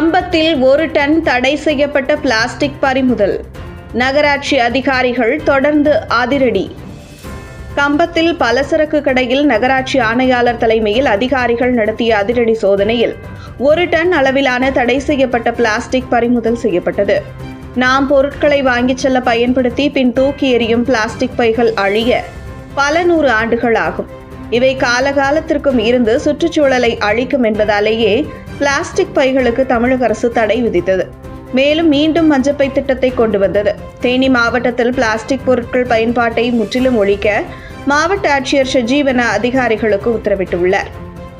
கம்பத்தில் ஒரு டன் தடை செய்யப்பட்ட பிளாஸ்டிக் பறிமுதல். நகராட்சி அதிகாரிகள் தொடர்ந்து அதிரடி. கம்பத்தில் பலசரக்கு கடையில் நகராட்சி ஆணையாளர் தலைமையில் அதிகாரிகள் நடத்திய அதிரடி சோதனையில் ஒரு டன் அளவிலான தடை செய்யப்பட்ட பிளாஸ்டிக் பறிமுதல் செய்யப்பட்டது. நாம் பொருட்களை வாங்கிச் செல்ல பயன்படுத்தி பின் தூக்கி எறியும் பிளாஸ்டிக் பைகள் அழிய பல நூறு ஆண்டுகள் ஆகும். இவை காலகாலத்திற்கும் இருந்து சுற்றுச்சூழலை அழிக்கும் என்பதாலேயே பிளாஸ்டிக் பைகளுக்கு தமிழக அரசு தடை விதித்தது. மேலும் மீண்டும் மஞ்சப்பை திட்டத்தை கொண்டு வந்தது. தேனி மாவட்டத்தில் பிளாஸ்டிக் பொருட்கள் பயன்பாட்டை முற்றிலும் ஒழிக்க மாவட்ட ஆட்சியர் சஜீவன அதிகாரிகளுக்கு உத்தரவிட்டுள்ளார்.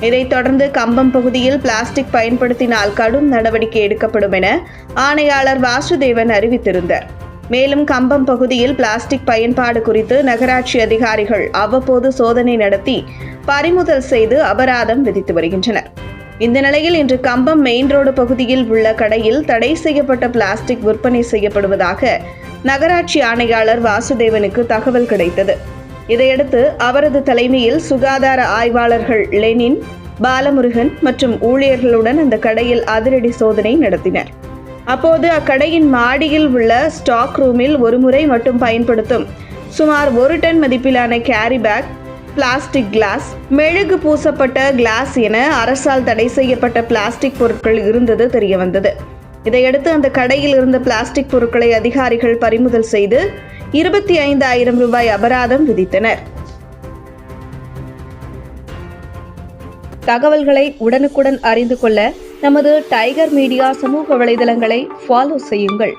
இதைத் தொடர்ந்து கம்பம் பகுதியில் பிளாஸ்டிக் பயன்படுத்தினால் கடும் நடவடிக்கை எடுக்கப்படும் என ஆணையாளர் வாசுதேவன் அறிவித்திருந்தார். மேலும் கம்பம் பகுதியில் பிளாஸ்டிக் பயன்பாடு குறித்து நகராட்சி அதிகாரிகள் அவ்வப்போது சோதனை நடத்தி பறிமுதல் செய்து அபராதம் விதித்து வருகின்றனர். இந்த நிலையில் இன்று கம்பம் மெயின் ரோடு பகுதியில் உள்ள கடையில் தடை செய்யப்பட்ட பிளாஸ்டிக் விற்பனை செய்யப்படுவதாக நகராட்சி ஆணையாளர் வாசுதேவனுக்கு தகவல் கிடைத்தது. இதையடுத்து அவரது தலைமையில் சுகாதார ஆய்வாளர்கள் லெனின் பாலமுருகன் மற்றும் ஊழியர்களுடன் அந்த கடையில் அதிரடி சோதனை நடத்தினர். அப்போது அக்கடையின் மாடியில் உள்ள ஸ்டாக் ரூமில் ஒரு முறை மட்டும் பயன்படுத்தும். சுமார் ஒரு டன் மதிப்பிலான கேரி பேக் பிளாஸ்டிக் கிளாஸ் மெழுகு பூசப்பட்ட கிளாஸ் என அரசால் தடை செய்யப்பட்ட பிளாஸ்டிக் பொருட்கள் இருந்தது தெரிய வந்தது இதையடுத்து அந்த கடையில் இருந்த பிளாஸ்டிக் பொருட்களை அதிகாரிகள் பறிமுதல் செய்து இருபத்தி ஐந்து ஆயிரம் ரூபாய் அபராதம் விதித்தனர். தகவல்களை உடனுக்குடன் அறிந்து கொள்ள நமது டைகர் மீடியா சமூக வலைதளங்களை ஃபாலோ செய்யுங்கள்.